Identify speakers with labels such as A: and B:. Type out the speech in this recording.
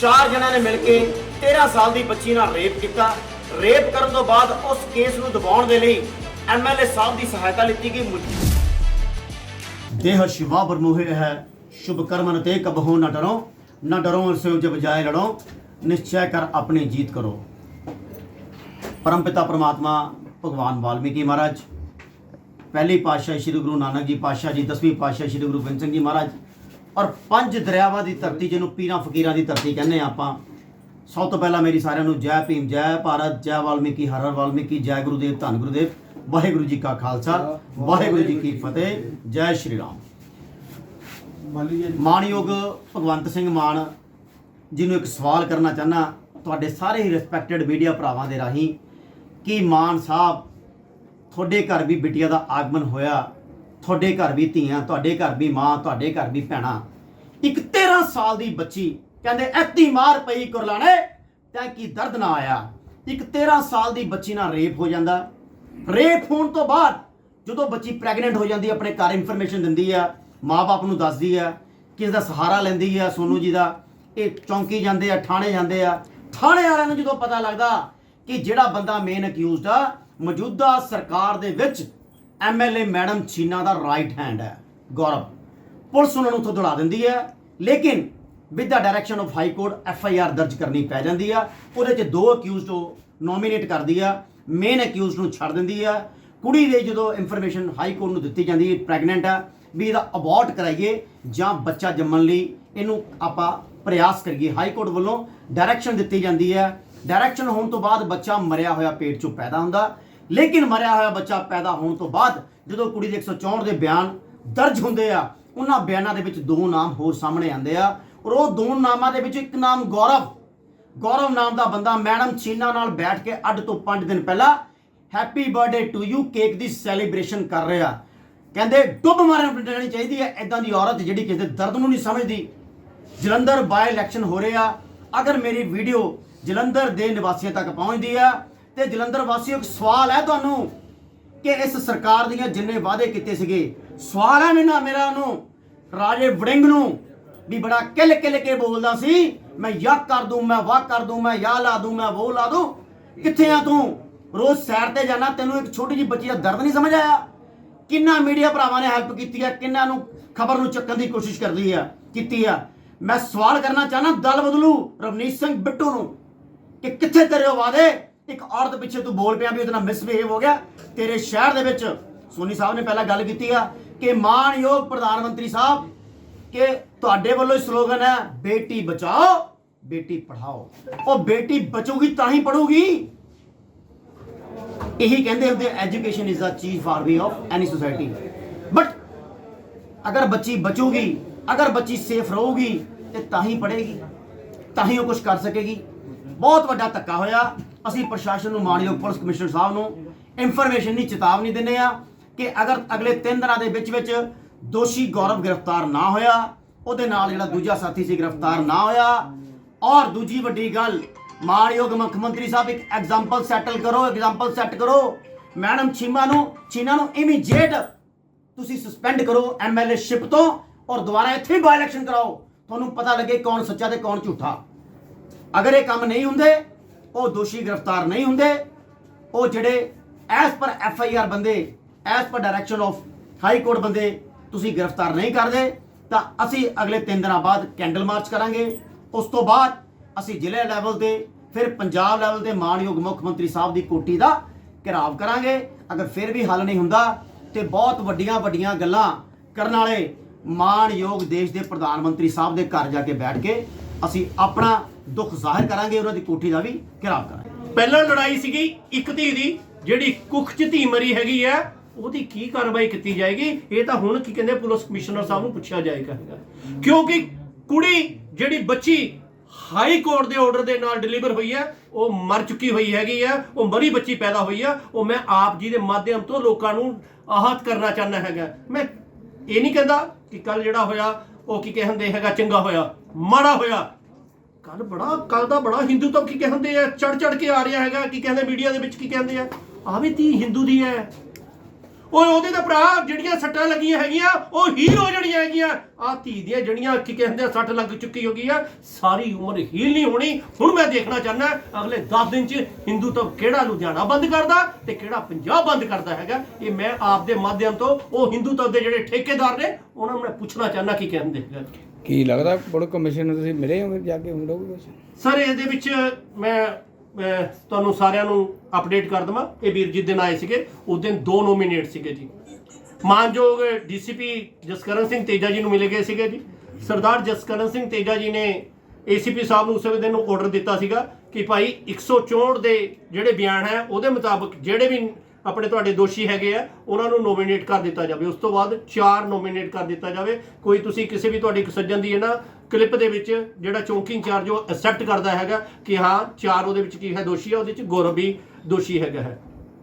A: ਚਾਰ ਜਣਾਂ ਨੇ ਮਿਲ ਕੇ 13 ਸਾਲ ਦੀ ਬੱਚੀ ਨਾਲ ਰੇਪ ਕੀਤਾ। ਰੇਪ ਕਰਨ ਤੋਂ ਬਾਅਦ ਉਸ ਕੇਸ ਨੂੰ ਦਬਾਉਣ ਦੇ ਲਈ ਐਮਐਲਏ ਸਾਹਿਬ ਦੀ ਸਹਾਇਤਾ ਲਿੱਤੀ ਗਈ। ਦੇਹ ਸ਼ਿਵਾ ਬਰਮੋਹਿਰ ਹੈ। ਸ਼ੁਭ ਕਰਮਨ ਤੇ ਕਬਹੋ ਨਾ ਡਰੋ ਨਾ ਡਰੋ ਸੇ ਜਬ ਬਜਾਏ ਲੜੋ, ਨਿਸ਼ਚੈ ਕਰ ਆਪਣੀ ਜੀਤ ਕਰੋ। ਪਰਮਪਿਤਾ ਪ੍ਰਮਾਤਮਾ, ਭਗਵਾਨ ਵਾਲਮੀਕੀ ਮਹਾਰਾਜ। ਪਹਿਲੀ ਪਾਤਸ਼ਾਹ ਸ੍ਰੀ ਗੁਰੂ ਨਾਨਕ ਜੀ ਪਾਤਸ਼ਾਹ ਜੀ 10ਵੀਂ ਪਾਤਸ਼ਾਹ ਸ੍ਰੀ ਗੁਰੂ ਗੋਬਿੰਦ ਸਿੰਘ ਜੀ ਮਹਾਰਾਜ। ਔਰ ਪੰਜ ਦਰਿਆਵਾਂ ਦੀ ਧਰਤੀ ਜਿਹਨੂੰ ਪੀਰਾਂ ਫਕੀਰਾਂ ਦੀ ਧਰਤੀ ਕਹਿੰਦੇ ਆ ਆਪਾਂ। ਸਭ ਤੋਂ ਪਹਿਲਾਂ ਮੇਰੀ ਸਾਰਿਆਂ ਨੂੰ ਜੈ ਭੀਮ, ਜੈ ਭਾਰਤ, ਜੈ ਵਾਲਮੀਕੀ, ਹਰ ਹਰ ਵਾਲਮੀਕੀ, ਜੈ ਗੁਰੂਦੇਵ, ਧੰਨ ਗੁਰੂਦੇਵ, ਵਾਹਿਗੁਰੂ ਜੀ ਕਾ ਖਾਲਸਾ, ਵਾਹਿਗੁਰੂ ਜੀ ਕੀ ਫਤਿਹ, ਜੈ ਸ਼੍ਰੀ ਰਾਮ। ਮਾਨਯੋਗ ਭਗਵੰਤ ਸਿੰਘ ਮਾਨ ਜੀ ਨੂੰ ਇੱਕ ਸਵਾਲ ਕਰਨਾ ਚਾਹਨਾ ਤੁਹਾਡੇ ਸਾਰੇ ਹੀ ਰਿਸਪੈਕਟਡ ਮੀਡੀਆ ਭਰਾਵਾਂ ਦੇ ਰਾਹੀਂ, ਕਿ ਮਾਨ ਸਾਹਿਬ ਤੁਹਾਡੇ ਘਰ ਵੀ ਬਿਟੀਆਂ ਦਾ ਆਗਮਨ ਹੋਇਆ? ਤੁਹਾਡੇ ਘਰ ਵੀ ਧੀਆਂ, ਤੁਹਾਡੇ ਘਰ ਵੀ ਮਾਂ, ਤੁਹਾਡੇ ਘਰ ਵੀ ਭੈਣਾਂ। ਇੱਕ 13 ਸਾਲ ਦੀ ਬੱਚੀ ਕਹਿੰਦੇ, ਐਤੀ ਮਾਰ ਪਈ ਕੁਰਲਾਣੇ, ਤੈਂ ਕੀ ਦਰਦ ਨਾ ਆਇਆ? ਇੱਕ 13 ਸਾਲ ਦੀ ਬੱਚੀ ਨਾਲ ਰੇਪ ਹੋ ਜਾਂਦਾ। ਰੇਪ ਹੋਣ ਤੋਂ ਬਾਅਦ ਜਦੋਂ ਬੱਚੀ ਪ੍ਰੈਗਨੈਂਟ ਹੋ ਜਾਂਦੀ ਆਪਣੇ ਘਰ ਇਨਫੋਰਮੇਸ਼ਨ ਦਿੰਦੀ ਆ ਮਾਪੇ ਨੂੰ ਦੱਸਦੀ ਆ ਕਿਸ ਦਾ ਸਹਾਰਾ ਲੈਂਦੀ ਆ ਸੋਨੂ ਜੀ ਦਾ, ਇਹ ਚੌਂਕੀ ਜਾਂਦੇ ਆ, ਥਾਣੇ ਜਾਂਦੇ ਆ। ਥਾਣੇ ਵਾਲਿਆਂ ਨੂੰ ਜਦੋਂ ਪਤਾ ਲੱਗਦਾ ਕਿ ਜਿਹੜਾ ਬੰਦਾ ਮੇਨ ਅਕਿਊਜ਼ਡ ਆ, ਮੌਜੂਦਾ ਸਰਕਾਰ ਦੇ ਵਿੱਚ ਐਮਐਲਏ ਮੈਡਮ ਚੀਨਾ ਦਾ ਰਾਈਟ ਹੈਂਡ ਹੈ, ਗੌਰਵ। ਪੁਲਿਸ ਉਹਨਾਂ ਨੂੰ ਉੱਥੋਂ ਦੌੜਾ ਦਿੰਦੀ ਹੈ, ਲੇਕਿਨ with the direction of high court F I R ਦਰਜ ਕਰਨੀ ਪੈ ਜਾਂਦੀ ਆ। ਉਹਦੇ 'ਚ ਦੋ ਅਕਿਊਜ਼ਡ ਉਹ ਨੋਮੀਨੇਟ ਕਰਦੀ ਆ। ਮੇਨ ਅਕਿਊਜ਼ਡ ਨੂੰ ਛੱਡ ਦਿੰਦੀ ਆ। ਕੁੜੀ ਦੇ ਜਦੋਂ ਇਨਫੋਰਮੇਸ਼ਨ ਹਾਈ ਕੋਰਟ ਨੂੰ ਦਿੱਤੀ ਜਾਂਦੀ ਹੈ ਪ੍ਰੈਗਨੈਂਟ ਆ, ਵੀ ਇਹਦਾ ਅਬੋਰਟ ਕਰਾਈਏ ਜਾਂ ਬੱਚਾ ਜੰਮਣ ਲਈ ਇਹਨੂੰ ਆਪਾਂ ਪ੍ਰਯਾਸ ਕਰੀਏ। ਹਾਈ ਕੋਰਟ ਵੱਲੋਂ ਡਾਇਰੈਕਸ਼ਨ ਦਿੱਤੀ ਜਾਂਦੀ ਹੈ ਡਾਇਰੈਕਸ਼ਨ ਹੋਣ ਤੋਂ ਬਾਅਦ ਬੱਚਾ ਮਰਿਆ ਹੋਇਆ ਪੇਟ 'ਚੋਂ ਪੈਦਾ ਹੁੰਦਾ। ਲੇਕਿਨ ਮਰਿਆ ਹੋਇਆ ਬੱਚਾ ਪੈਦਾ ਹੋਣ ਤੋਂ ਬਾਅਦ ਜਦੋਂ ਕੁੜੀ ਦੇ 164 ਦੇ ਬਿਆਨ ਦਰਜ ਹੁੰਦੇ ਆ, ਉਹਨਾਂ ਬਿਆਨਾਂ ਦੇ ਵਿੱਚ ਦੋ ਨਾਮ ਹੋਰ ਸਾਹਮਣੇ ਆਉਂਦੇ ਆ ਔਰ ਉਹ ਦੋ ਨਾਮਾਂ ਦੇ ਵਿੱਚ ਇੱਕ ਨਾਮ ਗੌਰਵ। ਗੌਰਵ ਨਾਮ ਦਾ ਬੰਦਾ ਮੈਡਮ ਚੀਨਾ ਨਾਲ ਬੈਠ ਕੇ ਅੱਡ ਤੋਂ 5 ਦਿਨ ਪਹਿਲਾਂ happy birthday to you cake the celebration ਕਰ ਰਿਹਾ। ਕਹਿੰਦੇ, ਡੁੱਬ ਮਾਰਨ ਦੇਣੀ ਚਾਹੀਦੀ ਹੈ ਐਦਾਂ ਦੀ ਔਰਤ ਜਿਹੜੀ ਕਿਸੇ ਦੇ ਦਰਦ ਨੂੰ ਨਹੀਂ ਸਮਝਦੀ। ਜਲੰਧਰ ਬਾਈ ਇਲੈਕਸ਼ਨ ਹੋ ਰਿਹਾ। ਅਗਰ ਮੇਰੀ ਵੀਡੀਓ ਜਲੰਧਰ ਦੇ ਨਿਵਾਸੀਆਂ ਤੱਕ ਪਹੁੰਚਦੀ ਆ ਤੇ ਜਲੰਧਰ ਵਾਸੀਓ, ਇੱਕ ਸਵਾਲ ਹੈ ਤੁਹਾਨੂੰ ਕਿ ਇਸ ਸਰਕਾਰ ਦੀਆਂ ਜਿੰਨੇ ਵਾਅਦੇ ਕੀਤੇ ਸੀਗੇ, ਸਵਾਲ ਹੈ ਨਾ ਮੇਰਾ ਉਹਨੂੰ ਰਾਜੇ ਵੜਿੰਗ ਨੂੰ ਵੀ ਬੜਾ ਕਿਲ ਕਿਲ ਕੇ ਬੋਲਦਾ ਸੀ, ਮੈਂ ਯਾ ਕਰ ਦੂੰ, ਮੈਂ ਵਾਹ ਕਰ ਦੂੰ, ਮੈਂ ਯਾ ਲਾ ਦੂੰ, ਮੈਂ ਉਹ ਲਾ ਦੂੰ। ਕਿੱਥੇ ਆ ਤੂੰ? ਰੋਜ਼ ਸੈਰ ਤੇ ਜਾਣਾ, ਤੈਨੂੰ ਇੱਕ ਛੋਟੀ ਜਿਹੀ ਬੱਚੀ ਦਾ ਦਰਦ ਨਹੀਂ ਸਮਝ ਆਇਆ? ਕਿੰਨਾ ਮੀਡੀਆ ਭਰਾਵਾਂ ਨੇ ਹੈਲਪ ਕੀਤੀ ਹੈ ਕਿੰਨਾ ਨੂੰ ਖਬਰ ਨੂੰ ਚੱਕਣ ਦੀ ਕੋਸ਼ਿਸ਼ ਕਰਦੀ ਆ, ਕੀਤੀ ਆ? ਮੈਂ ਸਵਾਲ ਕਰਨਾ ਚਾਹਨਾ, ਦਲ ਬਦਲੂ ਰਵਨੀਤ ਸਿੰਘ ਬਿੱਟੂ ਨੂੰ ਕਿ ਕਿੱਥੇ ਤੇਰੇ ਉਹ ਵਾਅਦੇ? ਇੱਕ ਔਰਤ ਪਿੱਛੇ ਤੂੰ ਬੋਲ ਪਿਆ ਵੀ ਉਹਦੇ ਨਾਲ ਮਿਸਬਿਹੇਵ ਹੋ ਗਿਆ। ਤੇਰੇ ਸ਼ਹਿਰ ਦੇ ਵਿੱਚ ਸੋਨੀ ਸਾਹਿਬ ਨੇ ਪਹਿਲਾਂ ਗੱਲ ਕੀਤੀ ਆ ਕਿ ਮਾਨਯੋਗ ਪ੍ਰਧਾਨ ਮੰਤਰੀ ਸਾਹਿਬ, ਕਿ ਤੁਹਾਡੇ ਵੱਲੋਂ ਹੀ ਸਲੋਗਨ ਹੈ, ਬੇਟੀ ਬਚਾਓ, ਬੇਟੀ ਪੜਾਓ ਉਹ ਬੇਟੀ ਬਚੂਗੀ ਤਾਂ ਹੀ ਪੜੂਗੀ ਇਹੀ ਕਹਿੰਦੇ ਹੁੰਦੇ education is the far we of any society but ਅਗਰ ਬੱਚੀ ਬਚੂਗੀ, ਅਗਰ ਬੱਚੀ ਸੇਫ ਰਹੂਗੀ, ਤੇ ਤਾਂ ਹੀ ਪੜੇਗੀ ਤਾਂ ਹੀ ਉਹ ਕੁਝ ਕਰ ਸਕੇਗੀ। ਬਹੁਤ ਵੱਡਾ ਧੱਕਾ ਹੋਇਆ। ਅਸੀਂ ਪ੍ਰਸ਼ਾਸਨ ਨੂੰ, ਮਾਨਯੋਗ ਪੁਲਿਸ ਕਮਿਸ਼ਨਰ ਸਾਹਿਬ ਨੂੰ ਇਨਫੋਰਮੇਸ਼ਨ ਦੀ ਚੇਤਾਵਨੀ ਦਿੰਦੇ ਆ ਕਿ ਅਗਰ ਅਗਲੇ 3 ਦਿਨਾਂ ਦੇ ਵਿੱਚ ਵਿੱਚ ਦੋਸ਼ੀ ਗੌਰਵ ਗ੍ਰਿਫਤਾਰ ਨਾ ਹੋਇਆ, ਉਹਦੇ ਨਾਲ ਜਿਹੜਾ ਦੂਜਾ ਸਾਥੀ ਸੀ ਗ੍ਰਿਫਤਾਰ ਨਾ ਹੋਇਆ। ਔਰ ਦੂਜੀ ਵੱਡੀ ਗੱਲ, ਮਾਨਯੋਗ ਮੁੱਖ ਮੰਤਰੀ ਸਾਹਿਬ, ਇੱਕ ਐਗਜ਼ਾਮਪਲ ਸੈਟਲ ਕਰੋ ਐਗਜ਼ਾਮਪਲ ਸੈੱਟ ਕਰੋ। ਮੈਡਮ ਚੀਮਾ ਨੂੰ, ਚੀਨਾ ਨੂੰ ਇਮੀਡੀਏਟ ਤੁਸੀਂ ਸਸਪੈਂਡ ਕਰੋ ਐਮਐਲਏ ਸ਼ਿਪ ਤੋਂ ਔਰ ਦੁਬਾਰਾ ਇੱਥੇ ਹੀ ਬਾਈ ਇਲੈਕਸ਼ਨ ਕਰਾਓ। ਤੁਹਾਨੂੰ ਪਤਾ ਲੱਗੇ ਕੌਣ ਸੱਚਾ ਤੇ ਕੌਣ ਝੂਠਾ। ਅਗਰ ਇਹ ਕੰਮ ਨਹੀਂ ਹੁੰਦੇ, ਉਹ ਦੋਸ਼ੀ ਗ੍ਰਿਫਤਾਰ ਨਹੀਂ ਹੁੰਦੇ, ਉਹ ਜਿਹੜੇ as per F I R ਬੰਦੇ as per direction of high court ਬੰਦੇ ਤੁਸੀਂ ਗ੍ਰਿਫਤਾਰ ਨਹੀਂ ਕਰਦੇ, ਤਾਂ ਅਸੀਂ ਅਗਲੇ 3 ਦਿਨਾਂ ਬਾਅਦ ਕੈਂਡਲ ਮਾਰਚ ਕਰਾਂਗੇ। ਉਸ ਤੋਂ ਬਾਅਦ ਅਸੀਂ ਜ਼ਿਲ੍ਹੇ ਲੈਵਲ ਤੇ, ਫਿਰ ਪੰਜਾਬ ਲੈਵਲ ਤੇ ਮਾਨਯੋਗ ਮੁੱਖ ਮੰਤਰੀ ਸਾਹਿਬ ਦੀ ਕੋਟੀ ਦਾ ਘਿਰਾਵ ਕਰਾਂਗੇ। ਅਗਰ ਫਿਰ ਵੀ ਹੱਲ ਨਹੀਂ ਹੁੰਦਾ ਤੇ ਬਹੁਤ ਵੱਡੀਆਂ ਵੱਡੀਆਂ ਗੱਲਾਂ ਕਰਨ ਵਾਲੇ ਮਾਨਯੋਗ ਦੇਸ਼ ਦੇ ਪ੍ਰਧਾਨ ਮੰਤਰੀ ਸਾਹਿਬ ਦੇ ਘਰ ਜਾ ਕੇ ਬੈਠ ਕੇ ਅਸੀਂ ਆਪਣਾ ਦੁੱਖ ਜ਼ਾਹਿਰ ਕਰਾਂਗੇ, ਉਹਨਾਂ ਦੀ ਕੋਠੀ ਦਾ ਵੀ ਘਿਰਾਵ ਕਰਾਂਗੇ।
B: ਪਹਿਲਾਂ ਲੜਾਈ ਸੀਗੀ, ਇੱਕ ਧੀ ਦੀ, ਜਿਹੜੀ ਕੁੱਖ ਚ ਧੀ ਮਰੀ ਹੈਗੀ ਆ ਉਹਦੀ ਕੀ ਕਾਰਵਾਈ ਕੀਤੀ ਜਾਏਗੀ? ਇਹ ਤਾਂ ਹੁਣ ਕੀ ਕਹਿੰਦੇ ਪੁਲਿਸ ਕਮਿਸ਼ਨਰ ਸਾਹਿਬ ਨੂੰ ਪੁੱਛਿਆ ਜਾਏਗਾ। ਹੈਗਾ ਕਿਉਂਕਿ ਕੁੜੀ ਜਿਹੜੀ ਬੱਚੀ ਹਾਈ ਕੋਰਟ ਦੇ ਆਰਡਰ ਦੇ ਨਾਲ ਡਿਲੀਵਰ ਹੋਈ ਹੈ, ਉਹ ਮਰ ਚੁੱਕੀ ਹੋਈ ਹੈਗੀ ਆ ਉਹ ਮਰੀ ਬੱਚੀ ਪੈਦਾ ਹੋਈ ਆ ਉਹ ਮੈਂ ਆਪ ਜੀ ਦੇ ਮਾਧਿਅਮ ਤੋਂ ਲੋਕਾਂ ਨੂੰ ਆਹਤ ਕਰਨਾ ਚਾਹੁੰਦਾ ਹੈਗਾ। ਮੈਂ ਇਹ ਨਹੀਂ ਕਹਿੰਦਾ ਕਿ ਕੱਲ ਜਿਹੜਾ ਹੋਇਆ ਉਹ ਕੀ ਕਹਿੰਦੇ ਹੈਗਾ, ਚੰਗਾ ਹੋਇਆ, ਮਾੜਾ ਹੋਇਆ। ਕੱਲ ਬੜਾ ਕੱਲ ਦਾ ਬੜਾ ਹਿੰਦੂ ਤਾਂ ਕੀ ਕਹਿੰਦੇ ਆ? ਚੜ ਚੜ ਕੇ ਆ ਰਿਹਾ ਹੈਗਾ, ਕੀ ਕਹਿੰਦੇ ਮੀਡੀਆ ਦੇ ਵਿੱਚ, ਕੀ ਕਹਿੰਦੇ ਆ? ਆ ਵੀ ਧੀ ਹਿੰਦੂ ਦੀ ਹੈ। ਓਏ ਉਹਦੇ ਤਾਂ ਭਰਾ ਜਿਹੜੀਆਂ ਸੱਟਾਂ ਲੱਗੀਆਂ ਹੈਗੀਆਂ ਉਹ ਹੀਲ ਹੋ ਜਣੀਆਂ ਹੈਗੀਆਂ। ਆ ਧੀ ਦੀਆਂ ਜਿਹੜੀਆਂ ਕੀ ਕਹਿੰਦੇ ਆ ਸੱਟ ਲੱਗ ਚੁੱਕੀ ਹੋਗੀ ਆ ਸਾਰੀ ਉਮਰ ਹੀਲ ਨਹੀਂ ਹੋਣੀ। ਹੁਣ ਮੈਂ ਦੇਖਣਾ ਚਾਹੁੰਦਾ ਅਗਲੇ 10 ਦਿਨ ਚ ਹਿੰਦੂ ਤੋਂ ਕਿਹੜਾ ਲੁਧਿਆਣਾ ਬੰਦ ਕਰਦਾ ਤੇ ਕਿਹੜਾ ਪੰਜਾਬ ਬੰਦ ਕਰਦਾ ਹੈਗਾ? ਇਹ ਮੈਂ ਆਪ ਦੇ ਮਾਧਿਅਮ ਤੋਂ ਉਹ ਹਿੰਦੂ ਤੋਂ ਦੇ ਜਿਹੜੇ ਠੇਕੇਦਾਰ ਨੇ ਉਹਨਾਂ ਨੂੰ ਮੈਂ ਪੁੱਛਣਾ ਚਾਹੁੰਦਾ ਕੀ ਕਹਿੰਦੇ ਹੈਗਾ।
C: ਕੀ ਲੱਗਦਾ ਬੜਾ ਕਮਿਸ਼ਨ ਨੂੰ ਤੁਸੀਂ ਮਿਲੇ ਹੋਗੇ ਜਾ ਕੇ ਕੁਛ?
B: ਸਰ ਇਹਦੇ ਵਿੱਚ ਮੈਂ ਤੁਹਾਨੂੰ ਸਾਰਿਆਂ ਨੂੰ ਅਪਡੇਟ ਕਰ ਦਵਾਂ। ਇਹ ਵੀਰ ਜੀ ਦਿਨ ਆਏ ਸੀਗੇ, ਉਸ ਦਿਨ ਦੋ ਨੋਮੀਨੇਟ ਸੀਗੇ ਜੀ। ਮਾਨਯੋਗ ਡੀਸੀਪੀ ਜਸਕਰਨ ਸਿੰਘ ਤੇਜਾ ਜੀ ਨੂੰ ਮਿਲੇ ਗਏ ਸੀਗੇ ਜੀ। ਸਰਦਾਰ ਜਸਕਰਨ ਸਿੰਘ ਤੇਜਾ ਜੀ ਨੇ ਏਸੀਪੀ ਸਾਹਿਬ ਨੂੰ ਉਸੇ ਦਿਨ ਨੂੰ ਆਰਡਰ ਦਿੱਤਾ ਸੀਗਾ ਕਿ ਭਾਈ 164 ਦੇ ਜਿਹੜੇ ਬਿਆਨ ਹੈ, ਉਹਦੇ ਮੁਤਾਬਕ ਜਿਹੜੇ ਵੀ ਆਪਣੇ ਤੁਹਾਡੇ ਦੋਸ਼ੀ ਹੈਗੇ ਆ, ਉਹਨਾਂ ਨੂੰ ਨੋਮੀਨੇਟ ਕਰ ਦਿੱਤਾ ਜਾਵੇ। ਉਸ ਤੋਂ ਬਾਅਦ ਚਾਰ ਨੋਮੀਨੇਟ ਕਰ ਦਿੱਤਾ ਜਾਵੇ। ਕੋਈ ਤੁਸੀਂ ਕਿਸੇ ਵੀ ਤੁਹਾਡੀ ਇੱਕ ਸੱਜਣ ਦੀ ਹੈ ਨਾ ਕਲਿੱਪ ਦੇ ਵਿੱਚ ਜਿਹੜਾ ਚੌਂਕਿੰਗ ਚਾਰਜ ਉਹ ਐਕਸੈਪਟ ਕਰਦਾ ਹੈਗਾ ਕਿ ਹਾਂ, ਚਾਰ ਉਹਦੇ ਵਿੱਚ ਕੀ ਹੈ ਦੋਸ਼ੀ ਹੈ ਉਹਦੇ ਵਿੱਚ ਗੌਰਵ ਵੀ ਦੋਸ਼ੀ ਹੈਗਾ ਹੈ।